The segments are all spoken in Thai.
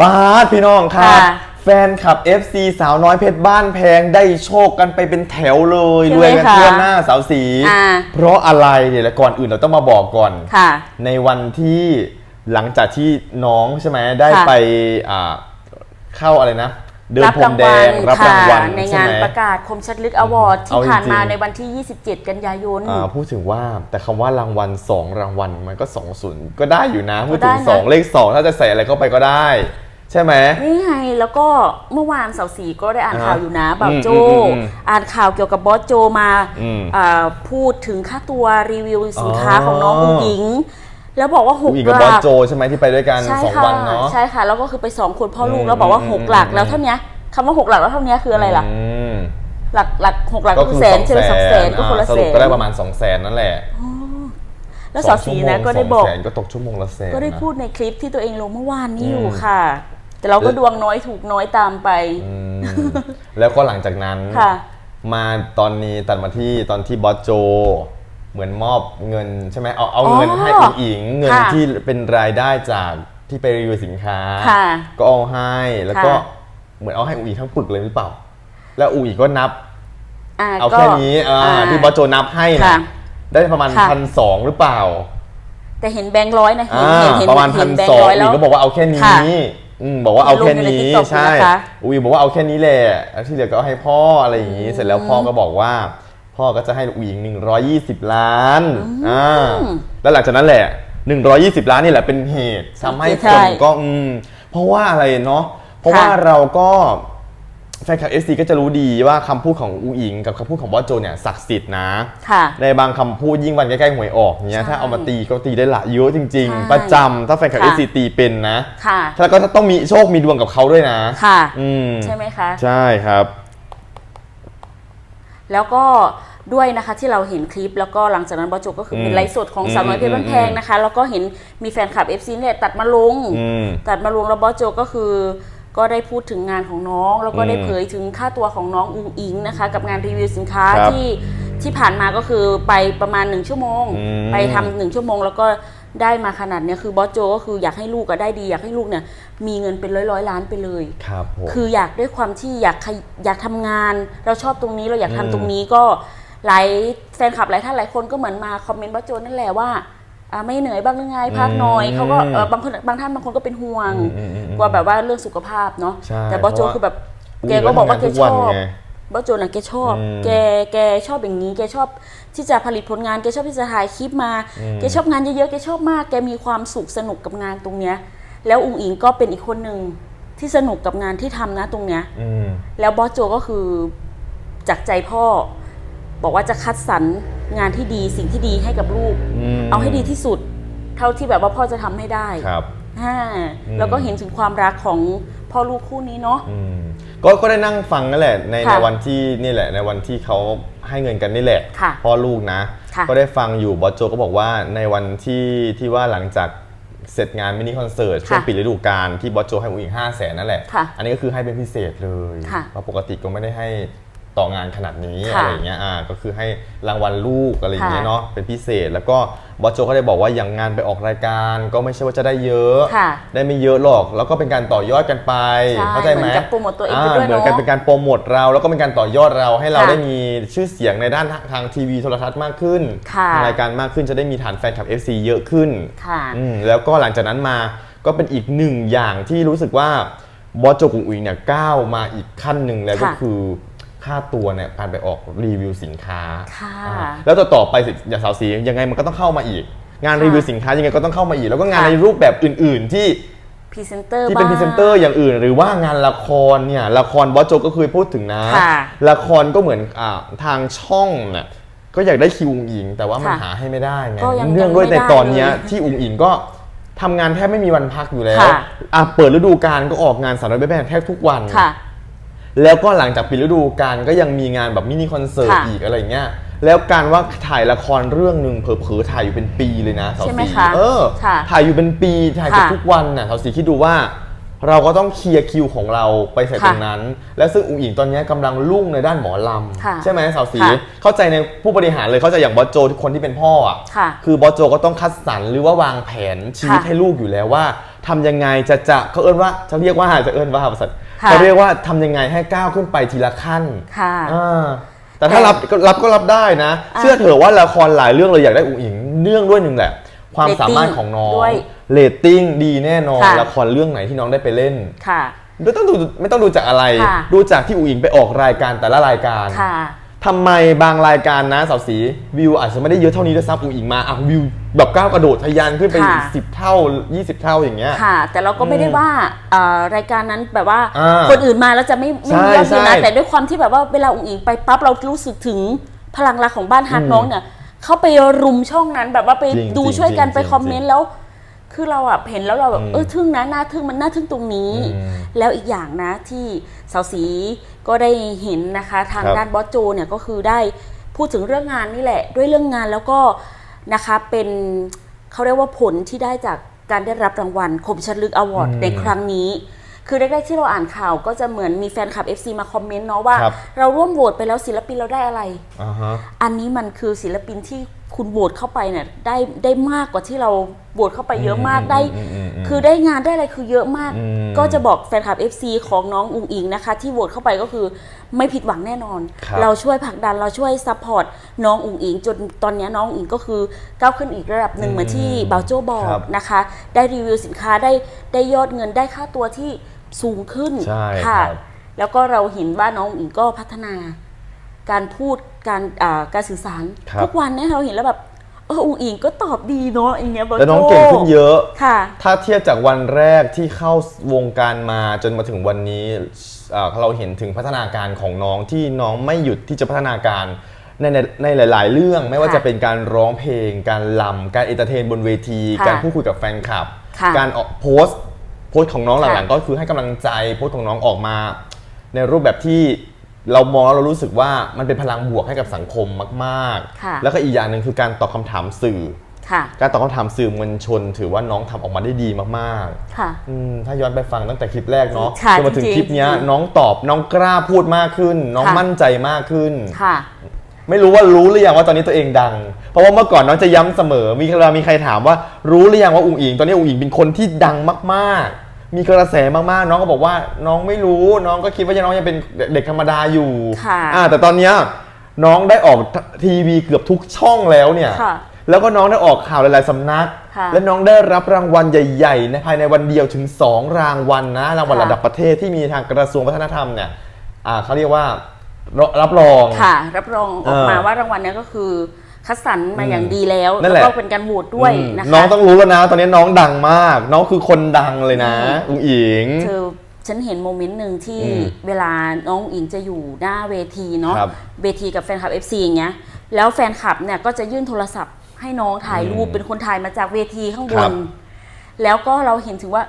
ป้าดพี่น้องครับค่ะ แฟนคลับ FC สาวน้อยเพชรบ้านแพงได้โชคกันไปเป็นแถวเลยใช่รไหมวยกันคะทั่วหน้าสาวสี อ่า เพราะอะไรเนี่ยและก่อนอื่นเราต้องมาบอกก่อน ค่ะ ในวันที่หลังจากที่น้องใช่ไหมได้ค่ะไปอ่าเข้าอะไรนะ เดินรับพรรามงแดวัลงรับค่ะรางวัลในใช่งานไหม ประกาศคมชัดลึกอวอร์ดที่เอาจริงๆ ผ่านมาในวันที่ 27 กันยายน อ่าพูดถึงว่าแต่คำว่ารางวัลสองรางวัลมันก็สองศูนย์ก็ได้อยู่นะ พูดถึง ก็ได้นะสองเลขสองถ้าจะใส่อะไรเข้าไปก็ได้ ใช่ไหม นี่ไงแล้วก็เมื่อวานเสาสีก็ได้อ่านอ่าข่าวอยู่นะแบบอืมโจอืมอืมอ่านข่าวเกี่ยวกับบอสโจมาอืมอ่าพูดถึงค่าตัวรีวิวสินค้าอ๋อของน้องอุ๋งอิง แล้วบอกว่าหผู้กหญิงหกับบอลัสกโจใช่ไหมที่ไปด้วยกันใช่สองค่ะวันเนาะใช่ค่ะ แล้วก็คือไปสองคนพ่อลูกอืมแล้วบอกว่าอืมหกหลักอืมแล้วเท่านี้คำว่าหกหลักแล้วเท่านี้คืออะไรล่ะอืมหลักหลักหกหลักก็คือแสนใช่ไหมสองแสนก็คนละอ่าสแสรุปนก็ได้ประมาณ2องแสนนั่นแหละแล้วสาวสีนะก็ได้บอกสงชั่วโมงสงแสนก็ตกชั่วโมงละแสนก็ได้นะพูดในคลิปที่ตัวเองลงเมื่อวานนี้อยู่อืมค่ะ แต่เราก็ดวงน้อยถูกน้อยตามไป อืมแล้วก็หลังจากนั้นค่ะมาตอนนี้ตัดมาที่ตอนที่บอสโจ เหมือนมอบเงินใช่ไหมเอาเอาอ๋อเงินให้อุ๋งอิงเงินค่ะ ที่เป็นรายได้จากที่ไปรีวิวสินค้า ค่ะ ก็เอาให้แล้วก็ค่ะ เหมือนเอาให้อุ๋งอิงทั้งปึกเลยหรือเปล่า แล้วอุ๋งอิงก็นับาเอาก็แค่นี้อ่าอ่าที่บอสโจนับให้นะค่ะได้ประมาณค่ะ พันสองหรือเปล่าแต่เห็นแบงค์ร้อยนะเห็นอ่าเห็นเห็นประมาณเห็พันแบงสอค์งร้อยอุ๋แล้งวก็บอกว่าเอาแค่นี้ ค่ะ อืมบอกว่าเอาแค่นี้ลงอยู่ใน TikTok ใช่นะคะ อุ๋งบอกว่าเอาแค่นี้แหละแล้วที่เหลือก็เอาให้พ่ออะไรอย่างนี้ เสร็จแล้วพ่อก็บอกว่า พ่อก็จะให้อุ๋งอิง120ล้านอ่าแล้วหลังจากนั้นแหละ120ล้านนี่แหละเป็นเหตุทำให้ใช่คนก็อืมเพราะว่าอะไรเนาะเพราะค่ะว่าเราก็ แฟนคลับเอซีก็จะรู้ดีว่าคำพูดของอุ๋งอิง กับคำพูดของบอสโจเนี่ยศักดิ์สิทธิ์นะ ค่ะ ในบางคำพูดยิ่งวันใกล้ๆหวยออกเนี้ยใช่ถ้าเอามาตีก็ตีได้หลายเยอะจริง ใช่ๆ ประจำถ้าแฟนคลับค่ะเอซีตีเป็นนะค่ะ แล้วก็ต้องมีโชคมีดวงกับเขาด้วยนะค่ะ อืมใช่ไหมคะ ใช่ครับ แล้วก็ด้วยนะคะที่เราเห็นคลิปแล้วก็หลังจากนั้นบอสโจก็คือเป็นอืมไลฟ์สดของสาวน้อยเพชรบ้านแพงนะคะ แล้วก็เห็นมีแฟนคลับ FC เนี่ยตัดมาลง อืม ตัดมาลงแล้วบอสโจก็คือ ก็ได้พูดถึงงานของน้อง แล้วก็ได้อืมเผยถึงค่าตัวของน้องอุงอิงนะคะ กับงานรีวิวสินค้าครับที่ที่ผ่านมาก็คือไปประมาณหนึ่งชั่วโมง อืม ไปทำหนึ่งชั่วโมง แล้วก็ได้มาขนาดเนี้ยคือบอสโจก็คืออยากให้ลูกก็ได้ดี อยากให้ลูกเนี่ยมีเงินเป็นร้อยร้อยๆล้านไปเลย ครับผม คืออยากด้วยความที่อยากขยอยากทำงาน เราชอบตรงนี้เราอยากทำอืมตรงนี้ก็หลายแฟนคลับหลายท่านหลายคนก็เหมือนมาคอมเมนต์บอสโจนั่นแหละว่าอ่า ไม่เหนื่อยบ้างหรือไงพักหน่อยเขาก็เออบางคนบางท่านบางคนก็เป็นห่วงอืมอืมอืมกลัวแบบว่าเรื่องสุขภาพเนาะใช่แต่บอสโจเพราะว่าคือแบบอุ๊ยแกก็บอกว่าแกทำงานทุกชวันอบไง บอสโจน่ะแกชอบ อืมแกแกชอบอย่างนี้ แกชอบที่จะผลิตผลงานแกชอบที่จะถ่ายคลิปมาแกชอบงานเยอะๆแกชอบมาก แกมีความสุขสนุกกับงานตรงเนี้ย แล้วอุ๋งอิงก็เป็นอีกคนหนึ่งที่สนุกกับงานที่ทำนะตรงเนี้ย อืม แล้วบอสโจก็คือจากใจพ่อ บอกว่าจะคัดสรร งานที่ดีสิ่งที่ดีให้กับลูกอืมเอาให้ดีที่สุด เท่าที่แบบว่าพ่อจะทำให้ได้ครับ อ่าอืม แล้วก็เห็นถึงความรักของพ่อลูกคู่นี้เนาะ อืมก็ก็ได้นั่งฟังนั่นแหละในค่ะในวันที่นี่แหละ ในวันที่เขาให้เงินกันนี่แหละค่ะพ่อลูกนะ ค่ะก็ได้ฟังอยู่บอสโจก็บอกว่าในวันที่ที่ว่าหลังจากเสร็จงานมินิคอนเสิร์ตช่วงค่ะปิดฤดูกาลที่บอสโจให้อุ๋งอิงห้าแสนนั่นแหละ ค่ะอันนี้ก็คือให้เป็นพิเศษเลยค่ะ เพราะปกติก็ไม่ได้ให้ ต่องานขนาดนี้ค่ะอะไรอย่างเงี้ยอ่าก็คือให้รางวัลลูกอะไรอย่างเงี้ยค่ะเนาะเป็นพิเศษ แล้วก็บอสโจก็ได้บอกว่าอย่างงานไปออกรายการ ก็ไม่ใช่ว่าจะได้เยอะ ค่ะได้ไม่เยอะหรอก แล้วก็เป็นการต่อยอดกันไปใช่เข้าใจไหมเหมือนกับโปรโมทตัวเองไปด้วยเหมือนกันเนอะเป็นการโปรโมทเรา แล้วก็เป็นการต่อยอดเราให้เราค่ะได้มีชื่อเสียงในด้านทางทางทีวีโทรทัศน์มากขึ้นค่ะทางรายการมากขึ้นจะได้มีฐานแฟนคลับ FC เยอะขึ้น ค่ะ อืมแล้วก็หลังจากนั้นมาก็เป็นอีกหนึ่งอย่างที่รู้สึกว่าบอสโจกุงอุ๋ยเนี่ยก้าวมาอีกขั้นหนึ่งแล้วก็ค่ะคือ ค่าตัวเนี่ยการไปออกรีวิวสินค้า ค่ะอ่าแล้วต่อต่อไปสิอย่างสาวสียังไงมันก็ต้องเข้ามาอีก งานค่ะรีวิวสินค้ายังไงก็ต้องเข้ามาอีก แล้วก็งานค่ะ ในรูปแบบอื่น ๆ ที่พรีเซนเตอร์ที่เป็นพรีเซนเตอร์อย่างอื่น หรือว่างานละครเนี่ยละครบอสโจก็เคยพูดถึงนะ ค่ะละครก็เหมือนอ่าทางช่องเนี่ยก็อยากได้คิวอุงอิง แต่ว่ามันค่ะหาให้ไม่ได้ไงก็ยังเนื่องด้วยยังในไม่ได้ตอนเนี้ยเลยที่อุงอิงก็ทำงานแทบไม่มีวันพักอยู่แล้วค่ะ อะเปิดฤดูกาลก็ออกงานสาวน้อยเบ๊แบนแทบทุกวัน ค่ะ แล้วก็หลังจากปิดฤดูกาลก็ยังมีงานแบบมินิคอนเสิร์ตค่ะอีกอะไรเงี้ยแล้วการว่าถ่ายละครเรื่องหนึ่งเผลอๆถ่ายอยู่เป็นปีเลยนะสาวใช่ไหมสีคะเออค่ะถ่ายอยู่เป็นปีถ่ายเกือบค่ะทุกวันน่ะสาวสีคิดดูว่า เราก็ต้องเคลียร์คิวของเราไปใส่ค่ะตรงนั้น และซึ่งอุ๋งอิงตอนนี้กำลังรุ่งในด้านหมอลค่ะำใช่ไหมสาวสีค่ะเข้าใจในผู้บริหารเลยเข้าใจอย่างบอสโจที่คนที่เป็นพ่ออะ ค่ะคือบอสโจก็ต้องคัดสรรหรือว่าวางแผนชีวิตค่ะให้ลูกอยู่แล้วว่าทำยังไงจะจะเขาเอิ้นว่าจะเรียกว่าจะเอิ้นว่าภาษา ค่ะเขาเรียกว่าทำยังไงให้ก้าวขึ้นไปทีละขั้นค่ะ อ่าแต่ถ้ารับก็รับก็รับได้นะ เชื่อเถอะว่าละครหลายเรื่องเลยอยากได้อุ๋งอิงเนื่องด้วยหนึ่งแหละ ความสามารถของน้องด้วยเรตติ้งดีแน่นอนค่ะ ละครเรื่องไหนที่น้องได้ไปเล่น ค่ะ ไม่ต้องดูไม่ต้องดูจากอะไร ค่ะ ดูจากที่อุ๋งอิงไปออกรายการแต่ละรายการ ค่ะ ทำไมบางรายการนะสาวสีวิวอาจจะไม่ได้เยอะเท่านี้ด้วยซ้ำอุ๋งอิงมาอะวิวแบบก้าวกระโดดทะยานขึ้นไปค่ะสิบเท่า 20 เท่าอย่างเงี้ย ค่ะ แต่เราก็ไม่ได้ว่าเอ่อรายการนั้นแบบว่าอ่าคนอื่นมาแล้วจะไม่ไม่มีใช่ยอดวิวนะใช่แต่ด้วยความที่แบบว่าเวลาอุ๋งอิงไปปั๊บเรารู้สึกถึงพลังรักของบ้านฮักน้องเนี่ยเข้าไปรุมช่องนั้นแบบว่าไปจริงดูจริงช่วยกันจริงไปจริงคอมเมนต์แล้ว คือเราอะเห็นแล้วเราแบบอืมเออทึ่งนะน่าทึ่งมันน่าทึ่งตรงนี้อืมแล้วอีกอย่างนะที่สาวสีก็ได้เห็นนะคะ ทางครับด้านบอสโจเนี่ยก็คือได้พูดถึงเรื่องงานนี่แหละ ด้วยเรื่องงานแล้วก็นะคะเป็นเขาเรียกว่าผลที่ได้จากการได้รับรางวัลคมชัดลึกอวอร์ดอืมในครั้งนี้ คือแรกๆที่เราอ่านข่าวก็จะเหมือนมีแฟนคลับ FC มาคอมเมนต์เนาะว่าครับเราร่วมโหวตไปแล้วศิลปินเราได้อะไรอ่าฮะอันนี้มันคือศิลปินที่คุณโหวตเข้าไปเนี่ยได้ได้มากกว่าที่เราโหวตเข้าไปเยอะมากอืมได้อืมอืมอืมคือได้งานได้อะไรคือเยอะมากอืมก็จะบอกแฟนคลับ FC ของน้องอุงอิงนะคะ ที่โหวตเข้าไปก็คือไม่ผิดหวังแน่นอนครับเราช่วยผลักดันเราช่วยซัพพอร์ตน้องอุงอิง จนตอนนี้น้องอุงอิงก็คือก้าวขึ้นอีกระดับหนึ่งเหมือนที่บาวโจบอครักบนะคะ ได้รีวิวสินค้าได้ได้ยอดเงินได้ค่าตัวที่สูงขึ้นใช่ค่ะครับแล้วก็เราเห็นว่าน้องอุงอิงก็พัฒนา การพูดการอ่าการสื่อสารครับ ทุกวันเนี่ยเราเห็นแล้วแบบเอออุงอิงก็ตอบดีเนาะอย่างเงี้ยบาวแล้วโจน้องเก่งขึ้นเยอะ ค่ะ ถ้าเทียบจากวันแรกที่เข้าวงการมาจนมาถึงวันนี้เอ่อเราเห็นถึงพัฒนาการของน้องที่น้องไม่หยุดที่จะพัฒนาการในในในหลาย ๆ เรื่องไม่ว่าค่ะจะเป็นการร้องเพลง การลำการเอนเตอร์เทนบนเวที ค่ะการพูดคุยกับแฟนคลับ ค่ะการออกโพสต์โพสต์ของน้องหลังค่ะๆก็คือให้กำลังใจโพสต์ของน้องออกมา ในรูปแบบที่ เรามองแล้วเรารู้สึกว่ามันเป็นพลังบวกให้กับสังคมมาก ค่ะ ๆ แล้วก็อีกอย่างหนึ่งคือการตอบคำถามสื่อ ค่ะ การตอบคำถามสื่อมวลชน ถือว่าน้องทำออกมาได้ดีมาก ๆ ค่ะ อืมถ้าย้อนไปฟังตั้งแต่คลิปแรกเนาะค่ะจนมาถึงจริงๆคลิปเนี้ยจริงๆน้องตอบน้องกล้าพูดมากขึ้น น้องค่ะ มั่นใจมากขึ้น ค่ะ ไม่รู้ว่ารู้หรือยังว่าตอนนี้ตัวเองดัง เพราะว่าเมื่อก่อนน้องจะย้ำเสมอมีเวลามีใครถามว่ารู้หรือยังว่าอุ๋งอิง ตอนนี้อุ๋งอิงเป็นคนที่ดังมากๆ มีกระแสมากๆ น้องก็บอกว่าน้องไม่รู้น้องก็คิดว่าน้องยังเป็นเด็กธรรมดาอยู่ค่ะอ่าแต่ตอนเนี้ยน้องได้ออกทีวีเกือบทุกช่องแล้วเนี่ย ค่ะ แล้วก็น้องได้ออกข่าวหลายๆสำนัก ค่ะและน้องได้รับรางวัลใหญ่ๆในภายในวันเดียวถึง 2 รางวัลนะ รางวัลค่ะระดับประเทศที่มีทางกระทรวงวัฒนธรรมเนี่ยอ่าเขาเรียกว่ารับรับรอง ค่ะ รับรองออกมาเออว่ารางวัลเนี้ยก็คือ คัดสรรมาอย่างดีแล้วนั่นแล้แหวละก็เป็นการโหวตด้วยอืมนะคะน้องต้องรู้แล้วนะ ตอนนี้น้องดังมาก น้องคือคนดังเลยนะอุ๋งอิง เธอฉันเห็นโมเมนต์หนึ่งที่อืมเวลาน้องอิงจะอยู่หน้าเวทีเนาะครับเวทีกับแฟนคลับ FC อย่างเงี้ยแล้วแฟนคลับเนี่ยก็จะยื่นโทรศัพท์ให้น้องถ่ายรูปอืมเป็นคนถ่ายมาจากเวทีข้างบครับนแล้วก็เราเห็นถึงว่า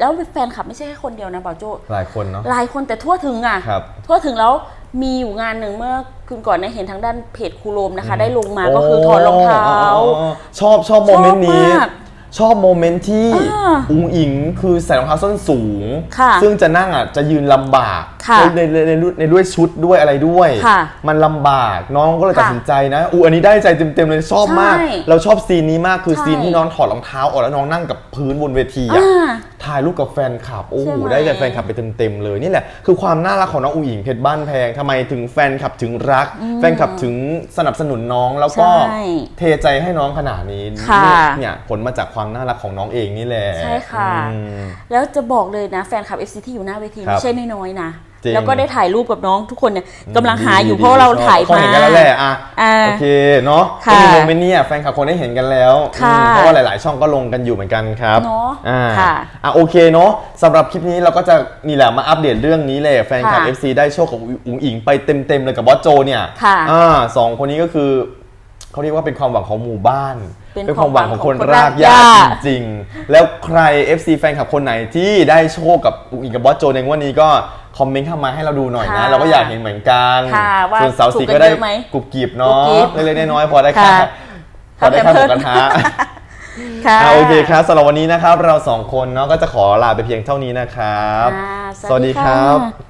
แล้วแฟนคลับไม่ใช่แค่คนเดียวนะบอโจหลายคนเนาะหลายคนแต่ทั่วถึงอะครับทั่วถึงแล้วมีอยู่งานหนึ่งเมื่อคืนก่อนเนี่ยเห็นทางด้านเพจครูโรมนะคะ ได้ลงมาก็คือถอดรองเท้าอ๋ออ๋ออ๋อชอบชอบโมเมนต์นี้ ชอบมากชอบโมเมนต์ที่อ่าอุงอิงคือใส่รองเท้าส้นสูงค่ะซึ่งจะนั่งอะจะยืนลำบากค่ะในในในในในด้วยชุดด้วยอะไรด้วยค่ะมันลำบากน้องก็เลยค่ะตัดสินใจนะอูอันนี้ได้ใจเต็มๆเลยชอบมากใช่เราชอบซีนนี้มากคือใช่ซีนที่น้องถอดรองเท้าออกแล้วน้องนั่งกับพื้นบนเวทีอะอ่า ถ่ายรูปกับแฟนคลับโอ้โหใช่ไหม ได้ใจแฟนคลับไปเต็มๆเลยนี่แหละคือความน่ารักของน้องอุ๋งอิงเพชรบ้านแพงทำไมถึงแฟนคลับถึงรัก แฟนคลับถึงสนับสนุนน้องแล้วก็ใช่เทใจให้น้องขนาดนี้ค่ะ เนี่ยผลมาจากความน่ารักของน้องเองนี่แหละใช่ค่ะ อืม แล้วจะบอกเลยนะแฟนคลับ FC ที่อยู่หน้าเวทีครับ ไม่ใช่น้อยๆนะจริง แล้วก็ได้ถ่ายรูปกับน้องทุกคนเนี่ยกำลังหาอยู่ดีเพราะเราชอบถ่ายเขามาเห็นกันแล้วแหละอะอ่าโอเคเนาะค่ะก็มีโมเมนต์เนี้แฟนคลับคนได้เห็นกันแล้วค่ะอืมเพราะว่าหลาย ๆ ช่องก็ลงกันอยู่เหมือนกันครับเนอะอ่าค่ะอะโอเคเนาะสำหรับคลิปนี้เราก็จะนี่แหละมาอัปเดตเรื่องนี้เลยแฟนคลับค่ะ FC ได้โชคกับอุ๋งอิงไปเต็ม ๆ เลยกับบอสโจเนี่ยค่ะอ่าสองคนนี้ก็คือเขาเรียกว่าเป็นความหวังของหมู่บ้านเป็นความหวังของคนความหวังของคนรากหญ้ารากหญ้าจริงๆ แล้วใคร FC แฟนคลับคนไหนที่ได้โชคกับอุ๋งอิงกับบอสโจในงวันนี้ก็ คอมเมนต์เข้ามาให้เราดูหน่อยนะค่ะเราก็อยากเห็นเหมือนกันค่ะว่าส่วนสาวสีถูกกัก็นได้เยอะไหมกรุบกริบกรุเนาะบกริบเล็กๆน้อยๆพอได้ค่าค่ะพอได้ค่าหมูกระทะค่ะอะโอเคครับสำหรับวันนี้นะครับ เราสองคนเนาะก็จะขอลาไปเพียงเท่านี้นะครับอ่าสวัสดีครับะ